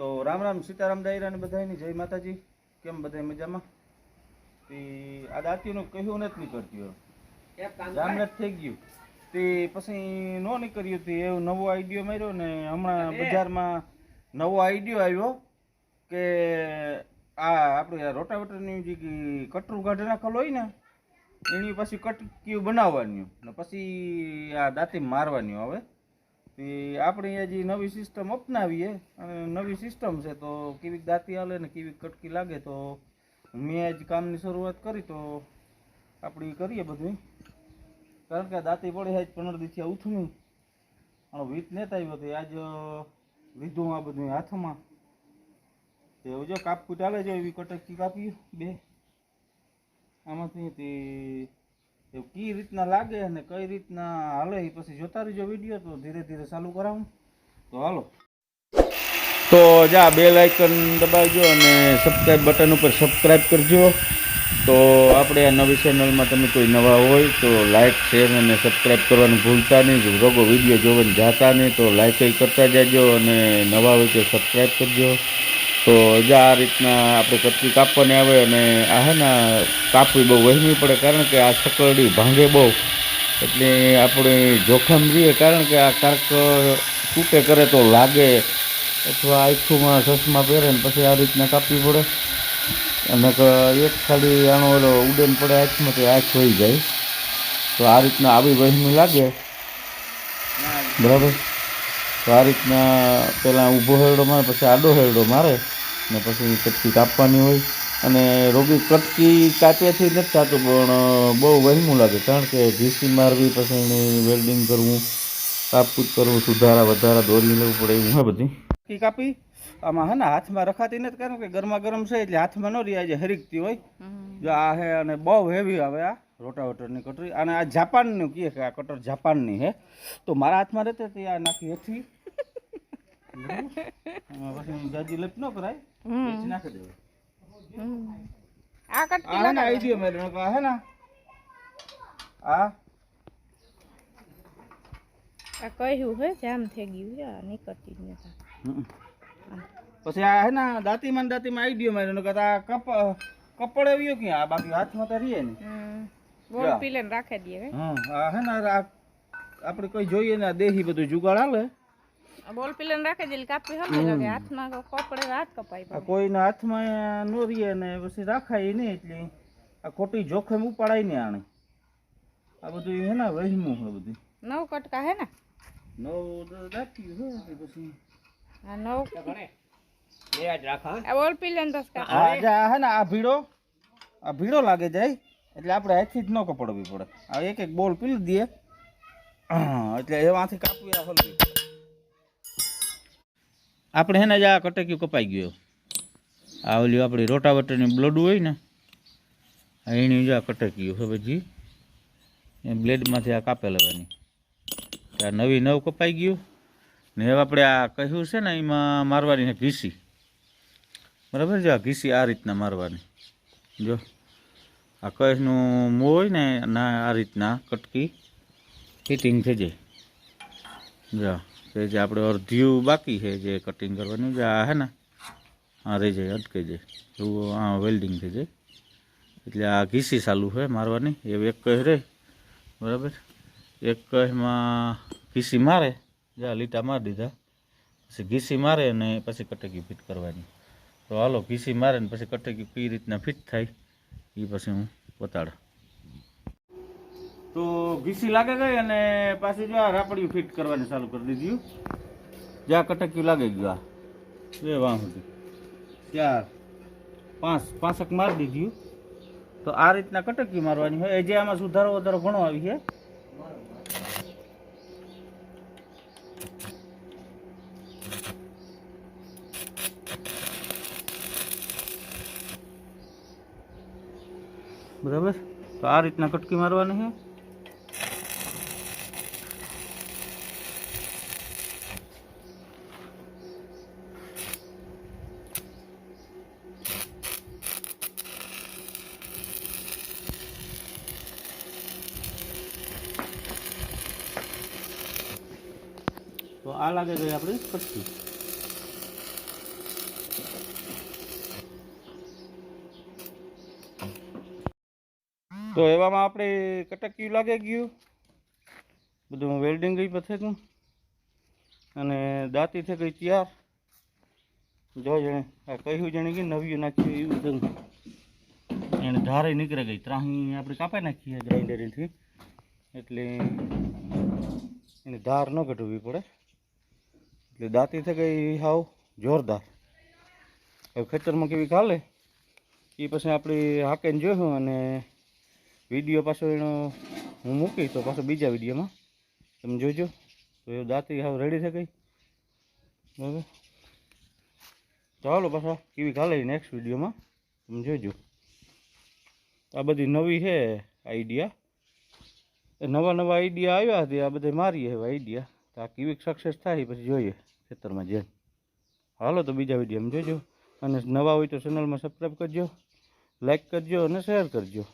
તો રામ રામ સીતારામ દાયરા ને બધાની જય માતાજી. કેમ બધા મજામાં? તે આ દાંતીનું કહ્યું નથી નીકળતું જામને થઈ ગયું. તે પછી ન નીકળ્યું તે એવું નવો આઈડિયો માર્યો ને હમણાં બજારમાં નવો આઈડિયો આવ્યો કે આ આપણે રોટાવેટરની જે કટરું કાઢી નાખેલું હોય ને એની પછી કટકીયું બનાવવાની ને પછી આ દાંતી મારવાની હવે. તે આપણે અહીંયા જે નવી સિસ્ટમ અપનાવીએ, અને નવી સિસ્ટમ છે તો કેવી દાંતી હાલે ને કેવી કટકી લાગે, તો મેં જ કામની શરૂઆત કરી, તો આપણે કરીએ બધું કારણ કે દાંતી પડી આજ પંદર દિવસથી ઉઠમી. આનો વીત નેતા આવ્યો તો આજ લીધું આ બધું હાથમાં. તે જો કાપકૂટ ચાલે છે, એવી કટકી કાપી બે. આમાંથી તે એવું કઈ રીતના લાગે અને કઈ રીતના હાલે એ પછી જોતા રહીજો વીડિયો, તો ધીરે ધીરે ચાલુ કરાવું. તો હાલો. તો જા બેલ આઇકન દબાવજો અને સબસ્ક્રાઇબ બટન ઉપર સબસ્ક્રાઈબ કરજો. તો આપણે આ નવી ચેનલમાં તમે કોઈ નવા હોય તો લાઇક શેર અને સબસ્ક્રાઇબ કરવાનું ભૂલતા નહીં. રોગો વીડિયો જોવાની જાતા નહીં તો લાઇક કરતા જાજો અને નવા હોય તો સબસ્ક્રાઈબ કરજો. તો જા આ રીતના આપણે કટકી કાપવાની આવે અને આ હે ને કાપવી બહુ વહેમી પડે કારણ કે આ સકરડી ભાંગે બહુ. એટલે આપણે જોખમ રહીએ કારણ કે આ કાક તૂટે કરે તો લાગે. અથવા આખુંમાં ચશ્મા પહેરે ને પછી આ રીતના કાપવી પડે. અને એક ખાલી આનો ઓલો ઉડેન પડે આંખમાં તો આંખ હોઈ જાય. તો આ રીતના આવી વહેમી લાગે. બરાબર? તો આ રીતના પહેલાં ઊભો હેરડો મારે પછી આડો હેરડો મારે ને પછી કટકી કાપવાની હોય. અને રોગી કટકી કાપ્યાથી નથી થતું પણ બહુ વહેમું લાગે. કારણ કે ઘીસી મારવી પછી એને વેલ્ડિંગ કરવું કાપકૂટ કરવું સુધારા વધારા દોરી લેવું પડે એવું હે બધી? કટકી કાપી? આમાં હે ને હાથમાં રખાતી નથી કારણ કે ગરમા ગરમ છે એટલે હાથમાં ન રહી જાય હરીકતી હોય. જો આ હે અને બહુ હેવી આવે આ. રોટાવેટરની કટરી. અને આ જાપાનનું કહે કે આ કટર જાપાનની હે. તો મારા હાથમાં રહેતે તે આ નાખી હેઠી. આમાં પછી જાજી લપ ન કરાય નાખી દેવું આ કટકી આ હે ને આઈડિયો મેં આ હે ને? આ? આ કહ્યું હે જામ થઈ ગયું છે આ નીકળતી જ નથી. પછી આ હે ને દાંતીમાં દાંતીમાં આઈડિયો માર્યો કે આ કપ કપડ આવ્યો ક્યાં આ બાકી હાથમાં તો રહીએ ને. હમ. બોલ યા. પીલે ને રાખી દઈએ હે. હા આ હે ને આ આપણે કોઈ જોઈએ ને આ દેહી બધું જુગાડ હાલે? આ બોલ પીલે ને રાખી દઈએ કાપી સમજો કે હાથમાં કપડે હાથ કપાઈ આ પડે કોઈના હાથમાં ન રહીએ ને પછી રાખાય નહીં એટલે આ ખોટી જોખમ ઉપાડાય ને આણે. આ બધું હે ને વહેમું હે બધું. નવ કટકા હે ને? નવ દાખ્યું હે એટલે પછી. આ નવ આ બોલ પીલે ને દસ કાપી આ જે આ હે ને આ ભીડો. આ ભીડો લાગે જાય. એટલે આપણે હાથથી જ ન કપડવી પડે. આ એક એક બોલ પીલી દઈએ એટલે એમાંથી કાપવી આ હલવી આપણે એને જ આ કટક્યું કપાઈ ગયો આ ઓલી આપણી રોટાવટરની બ્લડ હોય ને એની જ આ કટક્યું હવે જી એ બ્લેડમાંથી આ કાપે લેવાની. આ નવી નવ કપાઈ ગયું. ને હવે આપણે આ કહ્યું છે ને, એમાં મારવાની ઘીસી. બરાબર છે? આ ઘીસી આ રીતના મારવાની. જો. આ કહેનું મૂળ હોય ને ના, આ રીતના કટકી ફિટિંગ થઈ જાય જો તે જે આપણે અડધ્યું બાકી છે જે કટિંગ કરવાની, જે આ હે ને, આ રહી જાય, અટકી જાય. એવું આ વેલ્ડિંગ થઈ જાય એટલે આ ઘીસી ચાલુ છે મારવાની, એ એક કહ રહે બરાબર? એક કહેમાં ઘીસી મારે, જે લીટા મારી દીધા, પછી ઘીસી મારે અને પછી કટકી ફિટ કરવાની. તો હાલો, ઘીસી મારે ને પછી કટકી કઈ રીતના ફિટ થાય. એ પછી હું બતાડ. તો ઘીસી લાગે ગઈ અને પાછી જો આ રાપડિયું ફિટ કરવાની ચાલુ કરી દીધું. જ્યાં કટક્યું લાગે ગયું આ. બે વાહ સુધી ચાર પાંચ પાંચક મારી દીધું. તો આ રીતના કટકી મારવાની હોય. એ જે આમાં સુધારો વધારો ઘણો આવી છે. બરાબર તો આ રીતના કટકી મારવાની છે તો આ લાગે ગઈ આપણી કટકી તો એવામાં આપણે કટક્યું લાગે ગયું. બધું વેલ્ડિંગ ગઈ પથેકું અને દાંતી થઈ ગઈ તૈયાર. જો જણે, આ કહ્યું જણે કે નવ્યું નાખ્યું એવું બધું. એને ધારે નીકળે ગઈ. ત્રાહી આપણે કાપાઈ નાખીએ ગ્રાઇન્ડરથી. એટલે એની ધાર ન ઘટવી પડે. એટલે દાંતી થઈ ગઈ હાવ જોરદાર. હવે ખેતરમાં કેવી ખાલે? એ પછી આપણે હાકેને જોયું અને વીડિયો પાછો એનો હું મૂકી, તો પાછો બીજા વિડીયોમાં. તમે જોજો. તો એ દાંતી હાવ રેડી થઈ ગઈ. બરાબર. ચાલો પાછા, કેવી ખાલે નેક્સ્ટ વિડીયોમાં. તમે જોજો. આ બધી નવી છે આઈડિયા નવા નવા આઈડિયા આવ્યા હતી આ બધા મારીએ એવા આઈડિયા તો આ કેવી સક્સેસ થાય પછી જોઈએ ખેતરમાં જઈને. હાલો તો બીજા વિડીયોમાં જોજો. અને નવા હોય તો ચેનલમાં સબસ્ક્રાઈબ કરજો લાઈક કરજો અને શેર કરજો.